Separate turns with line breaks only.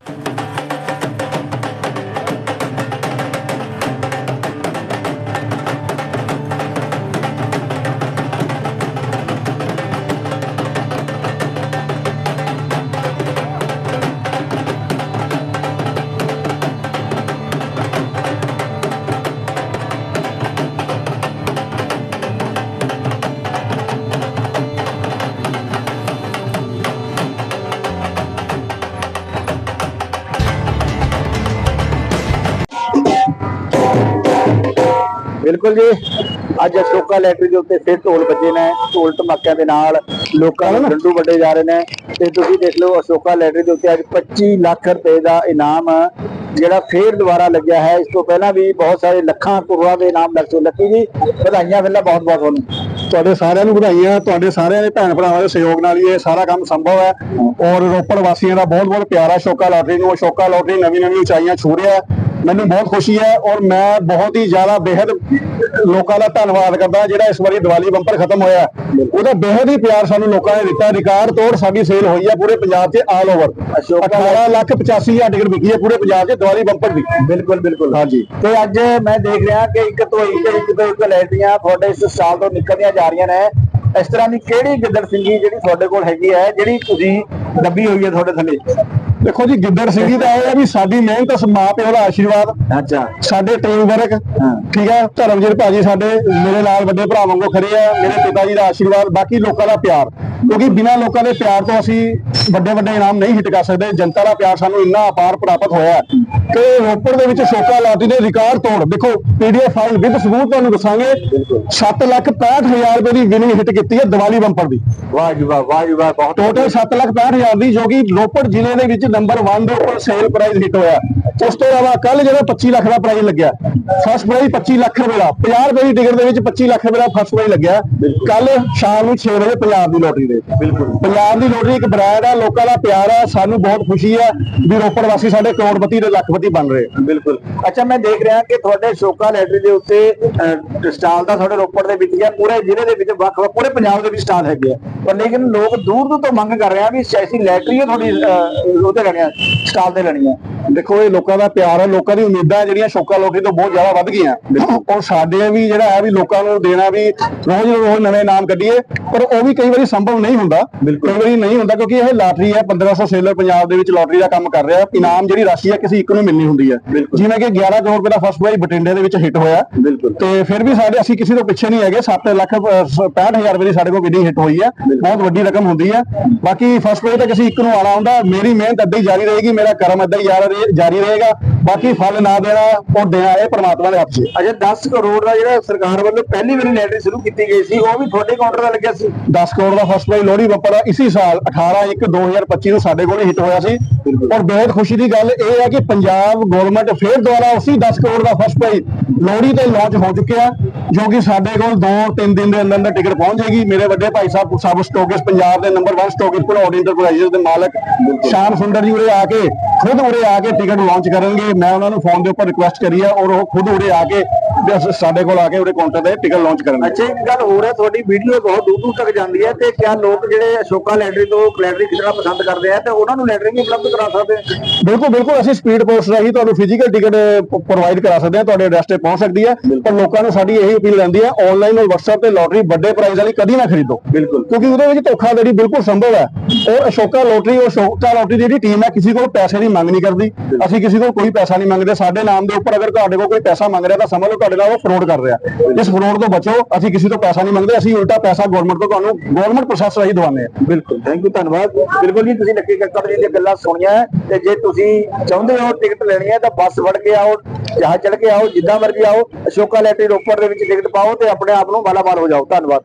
Thank you ਬਿਲਕੁਲ ਜੀ। ਅੱਜ ਅਸ਼ੋਕਾ ਲੈਟਰੀ ਦੇ ਉੱਤੇ ਫਿਰ ਢੋਲ ਵੱਜੇ ਨੇ ਢੋਲ ਧਮਾਕਿਆਂ ਦੇ ਨਾਲ ਲੋਕਾਂ ਨੂੰ। ਡੰਡੂ ਵੱਡੇ ਜਾ ਰਹੇ ਨੇ। ਤੇ ਤੁਸੀਂ ਦੇਖ ਲਓ ਅਸ਼ੋਕਾ ਲੈਟਰੀ ਦੇ ਉੱਤੇ ਅੱਜ 25 ਲੱਖ ਰੁਪਏ ਦਾ ਇਨਾਮ ਜਿਹੜਾ ਫੇਰ ਦੁਬਾਰਾ ਲੱਗਿਆ ਹੈ। ਇਸ ਤੋਂ ਪਹਿਲਾਂ ਵੀ ਬਹੁਤ ਸਾਰੇ ਲੱਖਾਂ ਕਰੋੜਾਂ ਦੇ ਇਨਾਮ ਲੱਗ ਚੁੱਕੇ ਲੱਕੀ ਜੀ। ਵਧਾਈਆਂ ਪਹਿਲਾਂ ਬਹੁਤ ਬਹੁਤ ਤੁਹਾਨੂੰ।
ਤੁਹਾਡੇ ਸਾਰਿਆਂ ਨੂੰ ਵਧਾਈਆਂ ਤੁਹਾਡੇ ਸਾਰਿਆਂ ਦੇ ਭੈਣ ਭਰਾਵਾਂ ਦੇ ਸਹਿਯੋਗ ਨਾਲ ਹੀ ਇਹ ਸਾਰਾ ਕੰਮ ਸੰਭਵ ਹੈ। ਔਰ ਰੋਪੜ ਵਾਸੀਆਂ ਦਾ ਬਹੁਤ ਬਹੁਤ ਪਿਆਰਾ ਸ਼ੋਕਾ ਲਾਟਰੀ ਨੂੰ। ਸ਼ੋਕਾ ਲਾਟਰੀ ਨਵੀਂ ਨਵੀਂ ਉਚਾਈਆਂ ਛੂ ਰਿਹਾ ਹੈ। ਮੈਨੂੰ ਬਹੁਤ ਖੁਸ਼ੀ ਹੈ ਔਰ ਮੈਂ ਬਹੁਤ ਹੀ ਜ਼ਿਆਦਾ ਬੇहद ਲੋਕਾਂ ਦਾ ਧੰਨਵਾਦ ਕਰਦਾ ਜਿਹੜਾ ਇਸ ਵਾਰੀ ਦੀਵਾਲੀ ਬੰਪਰ ਖਤਮ ਹੋਇਆ ਉਹਦਾ ਬੇहद ਹੀ ਪਿਆਰ ਸਾਨੂੰ ਲੋਕਾਂ ਨੇ ਦਿੱਤਾ। ਰਿਕਾਰਡ ਤੋੜ ਸਾਡੀ ਸੇਲ ਹੋਈ ਹੈ ਪੂਰੇ ਪੰਜਾਬ 'ਚ ਆਲ ਓਵਰ 18 ਟਿਕਟ ਵਿਕੀ ਹੈ ਪੂਰੇ ਪੰਜਾਬ 'ਚ ਦੀਵਾਲੀ ਬੰਪਰ ਦੀ।
ਬਿਲਕੁਲ ਬਿਲਕੁਲ।
ਹਾਂਜੀ।
ਤੇ ਅੱਜ ਮੈਂ ਦੇਖ ਰਿਹਾ ਕਿ ਇੱਕ ਤੋਂ ਇੱਕ ਇੱਕ ਤੋਂ ਇੱਕ ਲੈਟੀਆਂ ਤੁਹਾਡੇ ਇਸ ਸਾਲ ਤੋਂ ਨਿਕਲਦੀਆਂ ਜਾ ਰਹੀਆਂ ਨੇ। ਇਸ ਤਰ੍ਹਾਂ ਦੀ ਕਿਹੜੀ ਗਿੱਦੜ ਸਿੰਘੀ ਜਿਹੜੀ ਤੁਹਾਡੇ ਕੋਲ ਹੈਗੀ ਹੈ ਜਿਹੜੀ ਤੁਸੀਂ ਦੱਬੀ ਹੋਈ ਹੈ ਤੁਹਾਡੇ ਥੱਲੇ?
ਦੇਖੋ ਜੀ ਗਿੱਦੜ ਸਿੰਘੀ ਦਾ ਇਹ ਹੈ ਵੀ ਸਾਡੀ ਮਿਹਨਤ ਮਾਂ ਪਿਓ ਦਾ ਆਸ਼ੀਰਵਾਦ
ਅੱਛਾ।
ਸਾਡੇ ਟੀਮ ਵਰਕ। ਠੀਕ ਹੈ ਧਰਮਜੀਤ ਭਾਜੀ ਸਾਡੇ ਮੇਰੇ ਨਾਲ ਵੱਡੇ ਭਰਾ ਵਾਂਗੂ ਖੜੇ ਆ ਮੇਰੇ ਪਿਤਾ ਜੀ ਦਾ ਆਸ਼ੀਰਵਾਦ ਬਾਕੀ ਲੋਕਾਂ ਦਾ ਪਿਆਰ। ਕਿਉਂਕਿ ਬਿਨਾਂ ਲੋਕਾਂ ਦੇ ਪਿਆਰ ਤੋਂ ਅਸੀਂ ਵੱਡੇ ਵੱਡੇ ਇਨਾਮ ਨਹੀਂ ਹਿੱਟ ਕਰ ਸਕਦੇ। ਜਨਤਾ ਦਾ ਪਿਆਰ ਸਾਨੂੰ ਇੰਨਾ ਅਪਾਰ ਪ੍ਰਾਪਤ ਹੋਇਆ ਕਿ ਰੋਪੜ ਦੇ ਵਿੱਚ ਸ਼ੋਕਾ ਲਾਟੀ ਦੇ ਰਿਕਾਰਡ ਤੋੜ। ਦੇਖੋ ਪੀਡੀਐਫ ਫਾਈਲ ਵਿਦ ਸਬੂਤ ਤੁਹਾਨੂੰ ਦੱਸਾਂਗੇ 7 ਲੱਖ 65000 ਰੁਪਏ ਦੀ ਵਿਨਿੰਗ ਹਿੱਟ ਕੀਤੀ ਹੈ ਦੀਵਾਲੀ ਬੰਪਰ ਦੀ।
ਵਾਹ ਜੀ ਵਾਹ ਵਾਹ ਜੀ ਵਾਹ ਬਹੁਤ
ਟੋਟਲ 7 ਲੱਖ 65000 ਦੀ ਜੋ ਕਿ ਰੋਪੜ ਜ਼ਿਲ੍ਹੇ ਦੇ ਵਿੱਚ ਨੰਬਰ 1 ਦੇ ਉੱਪਰ ਸੇਲ ਪ੍ਰਾਈਸ ਹਿੱਟ ਹੋਇਆ। ਉਸ ਤੋਂ ਇਲਾਵਾ ਕੱਲ ਜਿਹੜਾ 25 ਲੱਖ ਦਾ ਪ੍ਰਾਈਸ ਲੱਗਿਆ ਫਸਟ ਪ੍ਰਾਈਸ 25 ਲੱਖ ਰੁਪਏ ਦਾ। 50 ਰੁਪਏ ਦੀ ਟਿਕਟ ਦੇ ਵਿੱਚ 25 ਲੱਖ ਰੁਪਏ ਦਾ ਫਸਟ ਪ੍ਰਾਈਸ ਲੱਗਿਆ। ਕੱਲ ਸ਼ਾਮ ਨੂੰ 6 ਵਜੇ ਪੰਜਾਬ ਦੀ ਲੋਟਰੀ ਦੇ।
ਬਿਲਕੁਲ।
ਪੰਜਾਬ ਦੀ ਲੋਟਰੀ ਇੱਕ ਬ੍ਰਾਂਡ ਹੈ ਲੋਕਾਂ ਦਾ ਪਿਆਰ ਹੈ ਸਾਨੂੰ ਬਹੁਤ ਖੁਸ਼ੀ ਹੈ ਵੀ ਰੋਪੜ ਵਾਸੀ ਸਾਡੇ ਕਰੋੜਪਤੀ ਤੇ ਲੱਖਪਤੀ ਬਣ ਰਹੇ ਆ।
ਬਿਲਕੁਲ। ਅੱਛਾ ਮੈਂ ਦੇਖ ਰਿਹਾ ਕਿ ਤੁਹਾਡੇ ਸ਼ੋਕਾ ਲੈਟਰੀ ਦੇ ਉੱਤੇ ਸਟਾਲ ਦਾ ਤੁਹਾਡੇ ਰੋਪੜ ਦੇ ਵਿੱਚ ਜਾਂ ਪੂਰੇ ਜ਼ਿਲ੍ਹੇ ਦੇ ਵਿੱਚ ਵੱਖ ਵੱਖ ਪੂਰੇ ਪੰਜਾਬ ਦੇ ਵਿੱਚ ਸਟਾਲ ਹੈਗੇ ਆ। ਪਰ ਲੇਕਿਨ ਲੋਕ ਦੂਰ ਦੂਰ ਤੋਂ ਮੰਗ ਕਰ ਰਹੇ ਆ ਵੀ ਐਸੀ ਲੈਟਰੀ ਹੈ ਤੁਹਾਡੀ ਲੈਣੀ ਆ ਸਟਾਲ ਤੇ ਲੈਣੀ ਆ।
ਦੇਖੋ ਇਹ ਲੋਕਾਂ ਦਾ ਪਿਆਰ ਹੈ ਲੋਕਾਂ ਦੀ ਉਮੀਦਾਂ ਜਿਹੜੀਆਂ ਸ਼ੌਕਾ ਲੋਟਰੀ ਤੋਂ ਬਹੁਤ ਜ਼ਿਆਦਾ ਵੱਧ ਗਈਆਂ। ਔਰ ਸਾਡੇ ਵੀ ਜਿਹੜਾ ਹੈ ਵੀ ਲੋਕਾਂ ਨੂੰ ਦੇਣਾ ਵੀ ਰੋਜ਼ ਰੋਜ਼ ਨਵੇਂ ਨਾਮ ਕੱਢੀਏ ਪਰ ਉਹ ਵੀ ਕਈ ਵਾਰੀ ਸੰਭਵ ਨਹੀਂ ਹੁੰਦਾ। ਕਈ ਵਾਰੀ ਨਹੀਂ ਹੁੰਦਾ ਕਿਉਂਕਿ ਇਹ ਲਾਟਰੀ ਹੈ 1500 ਸੇਲਰ ਪੰਜਾਬ ਦੇ ਵਿੱਚ ਲੋਟਰੀ ਦਾ ਕੰਮ ਕਰ ਰਿਹਾ। ਇਨਾਮ ਜਿਹੜੀ ਰਾਸ਼ੀ ਹੈ ਕਿਸੇ ਇੱਕ ਨੂੰ ਮਿਲਣੀ ਹੁੰਦੀ ਹੈ। ਜਿਵੇਂ ਕਿ 11 ਕਰੋੜ ਰੁਪਏ ਦਾ ਫਸਟ ਪ੍ਰਾਈਜ਼ ਬਟਿੰਡੇ ਦੇ ਵਿੱਚ ਹਿੱਟ ਹੋਇਆ।
ਬਿਲਕੁਲ।
ਤੇ ਫਿਰ ਵੀ ਸਾਡੇ ਅਸੀਂ ਕਿਸੇ ਤੋਂ ਪਿੱਛੇ ਨਹੀਂ ਹੈਗੇ 7 ਲੱਖ 65000 ਰੁਪਏ ਦੀ ਸਾਡੇ ਕੋਲ ਬਿਡਿੰਗ ਹਿੱਟ ਹੋਈ ਹੈ। ਬਹੁਤ ਵੱਡੀ ਰਕਮ ਹੁੰਦੀ ਹੈ। ਬਾਕੀ ਫਸਟ ਪ੍ਰਾਈਜ਼ ਤੱਕ ਅਸੀਂ ਇੱਕ ਨੂੰ ਆਣਾ ਹੁੰਦਾ ਮੇਰੀ ਮਿਹਨਤ ਹੀ ਜਾਰੀ ਰਹੇਗੀ ਮੇਰਾ ਕਰਮ ਏਦਾਂ ਹੀ ਰਹੇ- ਜਾਰੀ ਰਹੇਗਾ। ਬਾਕੀ ਫਲ ਨਾ ਦੇਣਾ ਉਹ ਦੇਣਾ ਇਹ ਪ੍ਰਮਾਤਮਾ ਦੇ ਹੱਥ 'ਚ।
ਅੱਛਾ 10 ਕਰੋੜ ਦਾ ਜਿਹੜਾ ਸਰਕਾਰ ਵੱਲੋਂ ਪਹਿਲੀ ਵਾਰੀ ਲੈਟਰੀ ਸ਼ੁਰੂ ਕੀਤੀ ਗਈ ਸੀ ਉਹ ਵੀ ਤੁਹਾਡੇ ਕਾਊਂਟਰ ਦਾ ਲੱਗਿਆ ਸੀ?
10 ਕਰੋੜ ਦਾ ਫਸਟ ਪ੍ਰਾਈਜ਼ ਲੋਹੜੀ ਬੰਪਰ ਦਾ ਇਸੀ ਸਾਲ 18 1 2025 ਨੂੰ ਸਾਡੇ ਕੋਲ ਹਿੱਟ ਹੋਇਆ ਸੀ। ਔਰ ਬਹੁਤ ਖੁਸ਼ੀ ਦੀ ਗੱਲ ਇਹ ਹੈ ਕਿ ਪੰਜਾਬ ਗਵਰਨਮੈਂਟ ਫੇਰ ਦੁਆਰਾ ਉਸੇ 10 ਕਰੋੜ ਦਾ ਫਸਟ ਪ੍ਰਾਈਜ਼ ਲੋਹੜੀ ਤੇ ਲਾਂਚ ਹੋ ਚੁੱਕਿਆ। ਜੋ ਕਿ ਸਾਡੇ ਕੋਲ 2-3 ਦਿਨ ਦੇ ਅੰਦਰ ਅੰਦਰ ਟਿਕਟ ਪਹੁੰਚ ਜਾਏਗੀ। ਮੇਰੇ ਵੱਡੇ ਭਾਈ ਸਾਹਿਬ ਸਬ ਸਟੋਕਿਸ ਪੰਜਾਬ ਦੇ ਨੰਬਰ 1 ਸਟੋਕਿਸ ਕੋਲ ਇੰਟਰਪ੍ਰਾਈਜ਼ਸ ਦੇ ਮਾਲਕ ਸ਼ਾਮ ਸੁੰਦਰ ਜੀ ਉਰੇ ਆ ਕੇ ਖੁਦ ਉਰੇ ਆ ਕੇ ਟਿਕਟ ਲਾਂਚ ਕਰਨਗੇ। ਮੈਂ ਉਹਨਾਂ ਨੂੰ ਫੋਨ ਦੇ ਉੱਪਰ ਰਿਕੁਐਸਟ ਕਰੀ ਹੈ ਔਰ ਉਹ ਖੁਦ ਉਰੇ ਆ ਕੇ ਸਾਡੇ ਕੋਲ ਆ ਕੇ ਉਰੇ ਕਾਊਂਟਰ ਤੇ ਟਿਕਟ ਲਾਂਚ ਕਰਨਗੇ।
ਅੱਛਾ ਇੱਕ ਗੱਲ ਹੋਰ ਹੈ ਤੁਹਾਡੀ ਵੀਡੀਓ ਬਹੁਤ ਦੂਰ ਦੂਰ ਤੱਕ ਜਾਂਦੀ ਹੈ ਤੇ ਕਿਆ ਲੋਕ ਜਿਹੜੇ ਅਸ਼ੋਕਾ ਲੈਟਰੀ ਤੋਂ ਲੈਟਰੀ ਖਰੀਦਣਾ ਪਸੰਦ ਕਰਦੇ ਆ ਤੇ ਉਹਨਾਂ ਨੂੰ ਲੈਟਰੀ ਵੀ ਉਪਲਬਧ ਕਰਾ ਸਕਦੇ ਆ?
ਬਿਲਕੁਲ ਬਿਲਕੁਲ ਅਸੀਂ ਸਪੀਡ ਪੋਸਟ ਰਾਹੀਂ ਤੁਹਾਨੂੰ ਫਿਜ਼ੀਕਲ ਟਿਕਟ ਪ੍ਰੋਵਾਈਡ ਕਰਾ ਸਕਦੇ ਹਾਂ ਤੁਹਾਡੇ ਐਡਰੈਸ ਤੇ ਪਹੁੰਚ ਸਕਦੀ ਹੈ। ਪਰ ਲੋਕਾਂ ਨੂੰ ਸਾਡੀ ਇਹੀ ਅਪੀਲ ਰਹਿੰਦੀ ਹੈ ਆਨਲਾਈਨ ਔਰ WhatsApp ਤੇ ਲੋਟਰੀ ਵੱਡੇ ਪ੍ਰਾਈਜ਼ ਵਾਲੀ ਕਦੀ ਨਾ ਖਰੀਦੋ।
ਬਿਲਕੁਲ।
ਕਿਉਂਕਿ ਉਹਦੇ ਵਿੱਚ ਧੋਖਾਧੜੀ ਬਿਲਕੁਲ ਸੰਭਵ ਹੈ। ਔਰ ਅਸ਼ੋਕਾ ਲੋਟਰੀ ਔਰ ਅਸ਼ੋਕਾ ਲੋਟਰੀ ਦੀ ਜਿਹੜੀ ਟੀਮ ਹੈ ਕਿਸੇ ਕੋਲ ਪੈਸੇ ਦੀ ਮੰਗ ਨਹੀਂ ਕਰਦੀ। ਅਸੀਂ ਕਿਸੇ ਕੋਲ ਕੋਈ ਪੈਸਾ ਨਹੀਂ ਮੰਗਦੇ। ਸਾਡੇ ਨਾਮ ਦੇ ਉੱਪਰ ਅਗਰ ਤੁਹਾਡੇ ਕੋਲ ਕੋਈ ਪੈਸਾ ਮੰਗ ਰਿਹਾ ਤਾਂ ਸਮਝ ਲਓ ਤੁਹਾਡੇ ਨਾਲ ਉਹ ਫਰੋਡ ਕਰ ਰਿਹਾ। ਇਸ ਫਰੋਡ ਤੋਂ ਬਚੋ। ਅਸੀਂ ਕਿਸੇ ਤੋਂ ਪੈਸਾ ਨਹੀਂ ਮੰਗਦੇ। ਅਸੀਂ ਉਲਟਾ ਪੈਸਾ ਗਵਰਨਮੈਂਟ ਤੋਂ ਤੁਹਾਨੂੰ ਗਵਰਨਮੈਂਟ ਪ੍ਰੋਸੈਸ ਰਾਹੀਂ ਦਵਾਉਂਦੇ ਹਾਂ।
ਬਿਲਕੁਲ। ਥੈਂਕ ਯੂ ਧੰਨਵਾਦ। ਬਿਲਕੁਲ ਜੀ ਤੁਸੀਂ ਲੱਕੀ ਕੱਕੜ ਜੀ ਦੀਆਂ ਗੱਲਾਂ ਸੁਣੀਆਂ ਤੇ ਜੇ ਤੁਸੀਂ ਚਾਹੁੰਦੇ ਹੋ ਟਿਕਟ ਲੈਣੀ ਹੈ ਤਾਂ ਬੱਸ ਫੜ ਕੇ ਆਓ ਜਹਾਜ਼ ਚੜ੍ਹ ਕੇ ਆਓ ਜਿੱਦਾਂ ਮਰਜ਼ੀ ਆਓ। ਅਸ਼ੋਕਾ ਲੈਟਰੀ ਰੋਪੜ ਦੇ ਵਿੱਚ ਟਿਕਟ ਪਾਓ ਤੇ ਆਪਣੇ ਆਪ ਨੂੰ ਮਾਲਾਮਾਲ ਹੋ ਜਾਓ। ਧੰਨਵਾਦ।